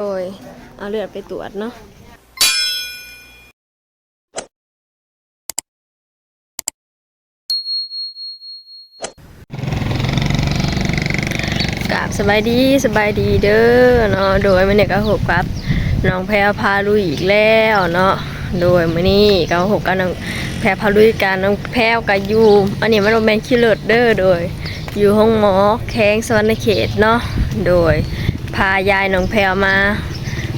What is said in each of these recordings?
โดยเอาเลือดไปตรวจเนาะกราบสบายดีสบายดีเด้อเนาะโดยมันเนี่ยก็หกครับน้องแพรพาลุยอีกแล้วเนาะโดยมื้อนี้ก็หกกับน้องแพรพาลุยกันน้องแพรกับยูอันนี้มันโรแมนคิเลอร์เด้อโดย อยู่ห้องหมอแข้งสวรรณเขตเนาะโดย พายายน้องแพรมา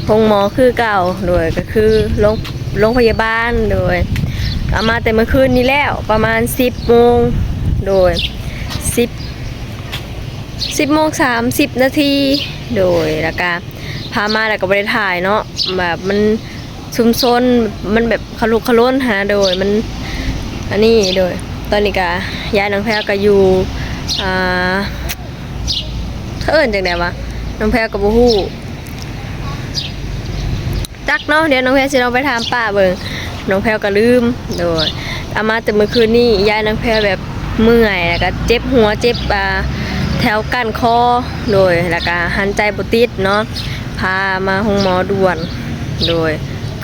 ห้องหมอคือเก่าโดยก็คือโรงโรงพยาบาลโดยเอามาแต่เมื่อคืนนี้แล้วประมาณ 10โมงโดย 10 10โมง30 นาทีโดยแล้วก็พามาแล้วก็ได้ถ่ายเนาะแบบมันชุมชนมันแบบขลุกขล้นหาโดยมันอันนี้โดยตอนนี้ก็ยายน้องแพรก็อยู่อ่าเขาเอิ้นจังไดวะ น้องแพรกับบูฮู้จักเนาะเดี๋ยวน้องแพรสิลองไปถามป้าเบิงน้องแพรก็ลืมโดยเอามาแต่เมื่อคืนนี้ยายน้องแพรแบบเมื่อยแล้วก็เจ็บหัวเจ็บอ่าแถวก้านคอโดยแล้วก็หันใจบ่ติดเนาะพามาห้องหมอด่วน โดย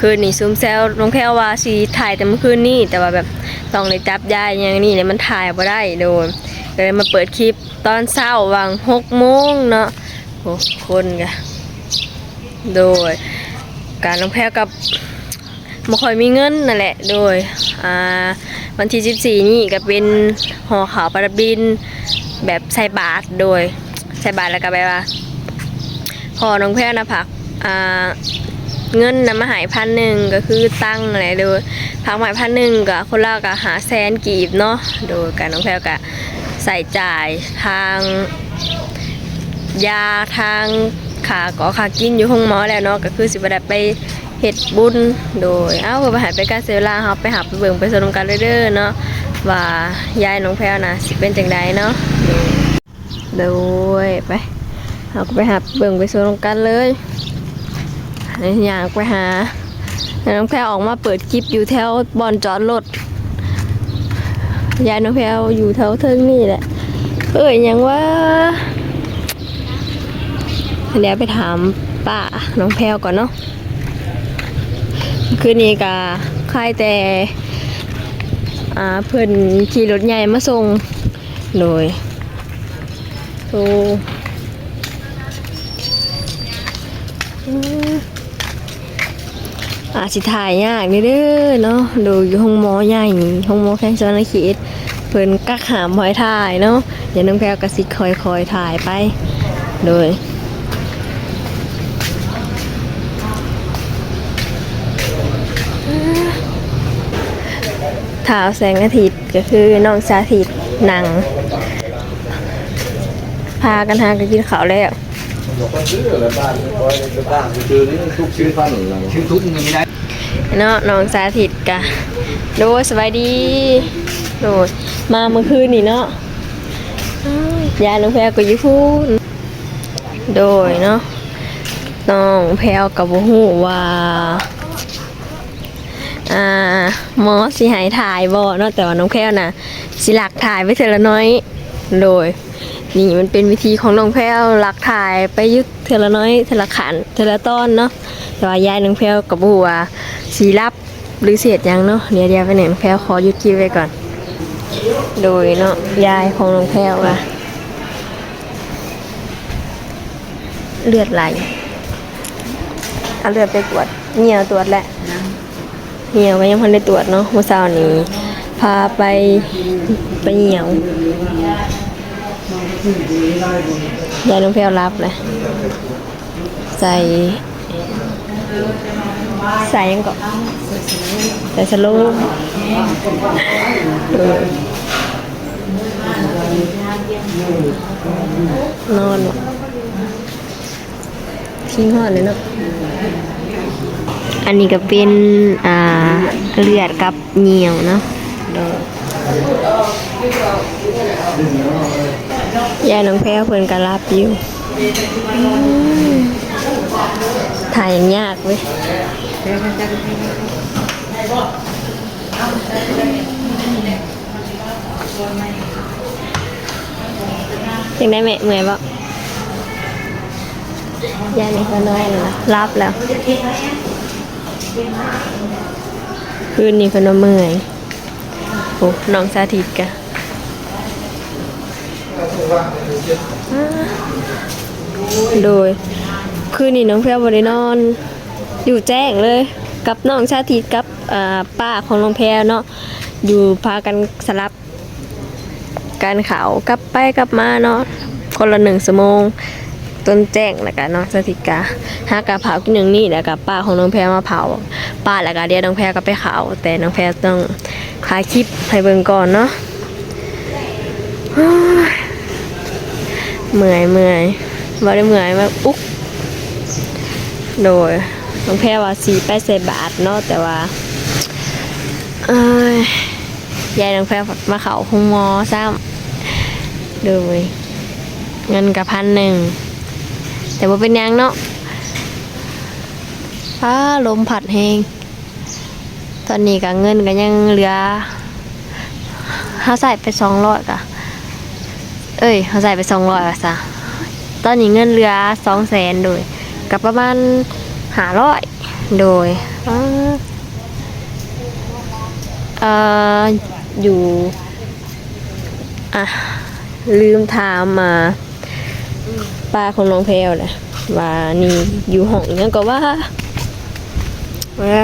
คืนนี้ซุมแซวน้องแพรว่าสิถ่ายแต่เมื่อคืนนี้แต่ว่าแบบต้องได้จับยายอย่างนี้เนี่ยมันถ่ายบ่ได้โดยเลยมาเปิดคลิปตอนเช้าวางหกโมงเนาะ โอ้คนกะโดย การน้องแพรกับบ่ค่อยมีเงินนั่นแหละ โดย อ่า วันที่ 14 นี่ก็เป็นหอขาวประดับดิน แบบใส่บาทโดย ใส่บาทแล้วก็แบบว่าพอน้องแพรนะผัก อ่า เงินนะมาหายพันหนึ่งก็คือตั้งอะไรโดยพักหมายพันหนึ่งก็คนละก็หาแสนกีบเนาะ โดยการน้องแพรก็ใส่จ่ายทาง ยาทางขาก็ขากินอยู่ห้องหมอแล้วเนาะก็คือสิบได้ไปเฮ็ดบุญโดย เอ้าเพื่อไปหายไปการเสียเวลาเราไปหาไปเบิ่งไปสนุกกันเด้อยๆเนาะว่ายายน้องแพรวนะสิเป็นจังใดเนาะโดยไปเราก็ไปหาเบิ่งไปสนุกกันเลยนี่อยากไปหาน้องแพรออกมาเปิดคลิปอยู่แถวบอนจอดรถยายน้องแพลวอยู่แถวเทิงนี่แหละเอ้ยยังว่า เดี๋ยวไปถามป้าน้องแพลวก่อนเนาะคืนนี้กะค่ายแต่อ่าเพิ่อนขี่รถใหญ่มาส่งโดยโอ้อืมอาสิถ่ายยากนี่เด้อเนาะดูอยู่ห้องหมอใหญ่ห้องหมอแข้งซ้อนในเขตเพิ่นกักหามหอยถ่ายเนาะเดี๋ยวน้องแพรวกระสิคอยคอยถ่ายไป โดย ถาวแสงอาทิตย์ก็คือน้องสาธิตหนังพากันหากันกินข้าวแล้วเนาะน้องสาธิตกะโดสบายดีโดยมาเมื่อคืนนี่เนาะยายน้องแพรก็อยู่พูนโดยเนาะน้องแพรกับบ่ฮู้ว่า อ่าหมอสิให้ถ่ายบ่เนาะแต่ว่าน้องแพรน่ะสิหลักถ่ายไว้เทละน้อย โดย นี่มันเป็นวิธีของน้องแพรวหลักถ่ายไปยึดเทละน้อยเทละขันเทละต้นเนาะแต่ว่ายายน้องแพรวกับบัวสีรับหรือเสียดยังเนาะเดี๋ยวเดี๋ยวไปไหนน้องแพรวขอยุดคลิปไว้ก่อน โดยเนาะยายของน้องแพรวอะเลือดไหลเอาเลือดไปตรวจเหี่ยวตรวจแหละ เหี่ยวก็ยังพันได้ตรวจเนาะเมื่อเช้านี้พาไปไปเหี่ยวยายน้องแพรวรับเลยใส่ใส่ยังก่อนใส่สลมเออนอนทิ้งหอดเลยเนาะ อันนี้ก็เป็นอ่าเลือดกับเหนียวเนาะยายน้องแพ้เพิ่อนก็รับอยู่ถ่ายย่างยากเว้ยยังได้แม่เมื่อยบ่ยายนี่ก็นอนแล้วรับแล้ว คืนนี้เพนว่าเมื่อยโอ้น้องสาธิตกะโดย คืนนี้น้องแพรวบรินอน อยู่แจ้งเลย กับน้องชาธิกับป้าของน้องแพรเนาะอยู่พากันสลับการเขากลับไปกลับมาเนาะคนละหนึ่งชั่วโมง ต้นแจ้งแล้วก็น้องสถิกาหากะเผากินหนึ่งนี่แล้วก็ป้าของน้องแพรมาเผาป้าแล้วก็เดียวน้องแพรก็ไปเขาแต่น้องแพรต้องถ่ายคลิปให้เบิ่งก่อนเนาะเฮ้ยเมื่อยเมื่อยบ่ได้เมื่อยมากอุ๊กโดยน้องแพรว่าสีไปใส่บาทเนาะแต่ว่าเอ้ยยายน้องแพรมาเขาคงมอซ้ำโดยเงินกับพันหนึ่ง แต่ว่าเป็นยังเนาะฟ้าลมผัดแหงตอนนี้ก็เงินก็ยังเหลือเขาใส่ไปสองร้อยกะเอ้ยเขาใส่ไปสองร้อยอะซะตอนนี้เงินเหลือสองแสนโดยกับประมาณหาร้อยโดยอ่าเอ่ออยู่อะลืมถามมา ป้าของน้องเพลวเลยว่านี่อยู่ห้องยังก็ว่าว่า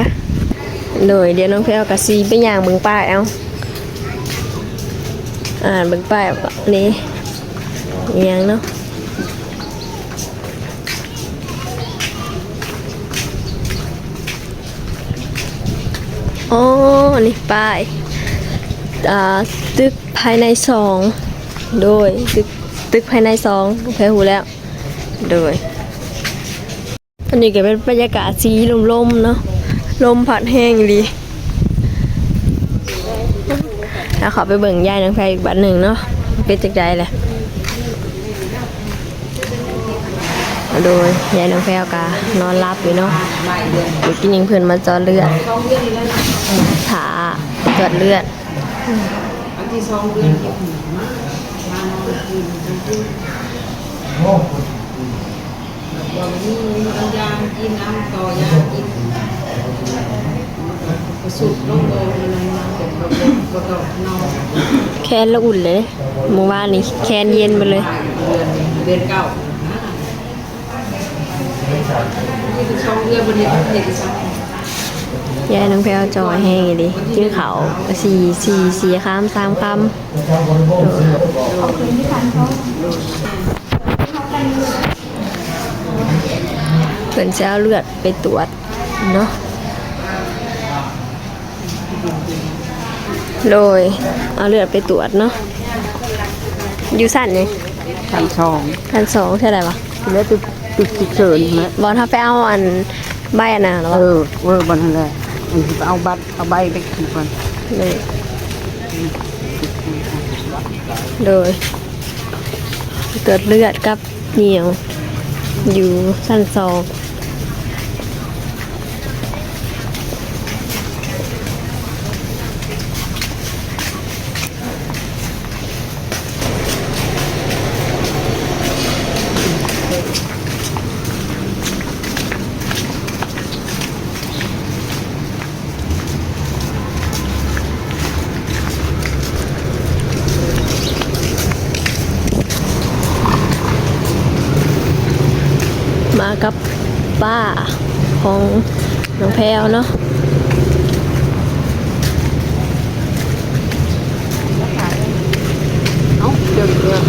โดยเดี๋ยวน้องเพลวกับซีไปย่างเบิ่งป้ายเอาอ่านเบิ่งป้ายเอานี่ยังเนาะอ๋อนี่ป้ายตึกภายในสองโดยตึก ตึกภายในสองน้องเพลหูแล้ว โดยอันนี้ก็เป็นบรรยากาศสีลมๆเนาะลมพัดแห้งดีแล้วขอไปเบิ่งยายนางแพรอีกบัดหนึ่งเนาะเป็นจักใจแหละโดยยายนางแพรกานอนรับอยู่เนาะกินยิงเพื่อนมาจอดเลือดถาจอดเลือด อันที่สองเดือนเก็บหมูมากมานอนกินกันที่วันนี้เอายามากินน้ำต่อยากินกระสุดลงโดนอะไรมาเก็บกระโดดกระโดดนอนแคนละอุ่นเลยเมื่อวานนี้แคนเย็นไปเลย เดือนเดือนเก้านี่เป็นช่องเดือนวันนี้เด็กช่อง ยายน้องแพรวจอยแห้งอยู่ดิจื้อเขาสี่สี่สี่คำสามคำเพิ่นจะเอาเลือดไปตรวจเนาะโดยเอาเลือดไปตรวจเนาะอยู่สั้นนี่พันสองพันสองเท่าไหร่วะแล้วตึกตึกฉุกเฉินนะบอลถ้าไปเอาอันใบอันน่ะหรอเอวะอเวอร์บันเลยอันที่ เอาบัตรเอาใบไปขึ้นก่อนเลยโดยตรวจเลือดกับเหนียว อยู่สั้นสอง กับป้าของน้องแพลวเนาะเอ้าเดือนเดือน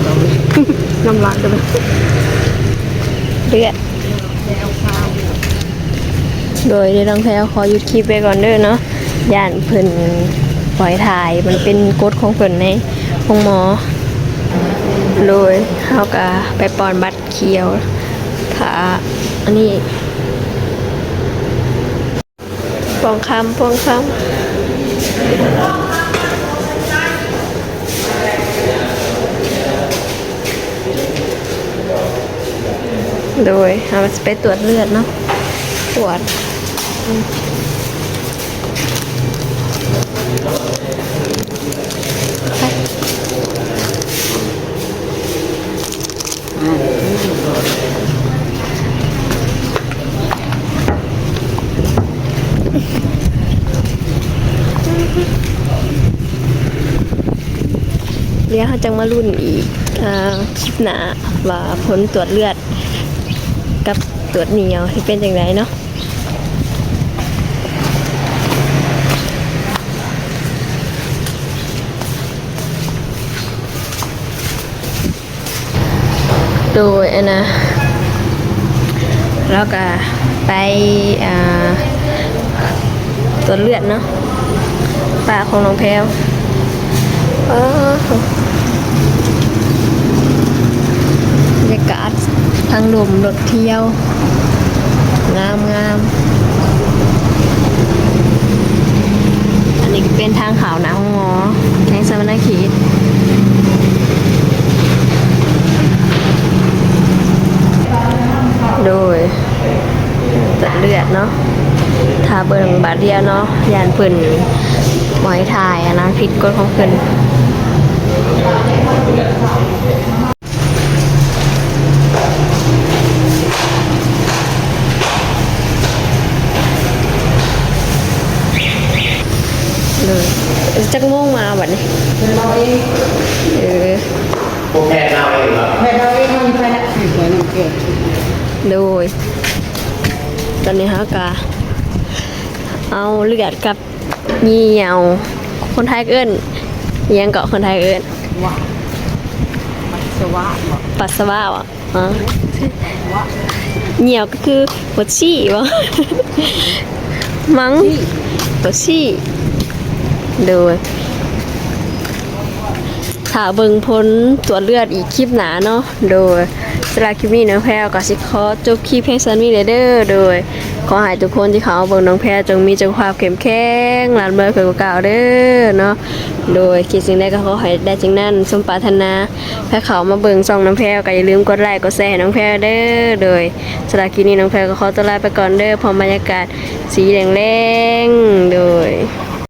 น้ำลายจะไปเลือดโดยที่น้องแพลวขอหยุดคลิปไปก่อนเด้อเนาะย่านเพิ่นปล่อยถ่ายมันเป็นกฎของเพิ่นในห้องหมอ โดยเขาก็ไปปอนบัตรเขียว ขาอันนี้ปองคำปองคำโดยเอาไปตรวจเลือดเนาะตรวจ ดี๋ยวเขาจังมารุ่นอีกอคลิปหนาว่าผลตรวจเลือด กับตรวจเหนียวที่เป็นอย่างไรเนาะโดยอันนะแล้วก็ไปตรวจเลือดเนาะปาของน้องแพลวเออบรรยากาศ ทางหลุมรถเที่ยว งามงามอันนี้เป็นทางขาวนะของหมอแข่งสมณเขตโดยตัดเลือดเนาะทาเบิ่งบาดเดียวเนาะยานเปิ่นหมอยถ่ายอันนั้นผิดกฎของเพิ่น เลือดกับเหนียว คนไทยเอิ้นยังเกาะคนไทยเอิ้นว่าปัสสาวะปัสสาวะอะอ๋อเหนียวก็คือปวดชี่วะมั้งปวดชี่โดยถ้าเบิ่งผลตรวเลือดอีกคลิปหนาเนาะ โดย สำหรับคลิปนี้น้องแพรวก็สิขอจบคลิปเพียงเท่านี้เลเด้อโดย ขอให้ทุกคนที่เขามาเบิ่งน้องแพรจงมีสุขภาพเข้มแข็งหลานเมื่อเคยกว่าเก่าเด้อเนาะโดยคิดสิ่งใดก็ขอให้ได้จริงนั้นสมปรารถนาแพรเขามาเบิ่งช่องน้องแพรก็อย่าลืมกดไลค์กดแชร์น้องแพรเด้อโดยสำหรับคลิปนี้น้องแพรก็ขอตัวลาไปก่อนเด้อพร้อมบรรยากาศสีแดงๆโดย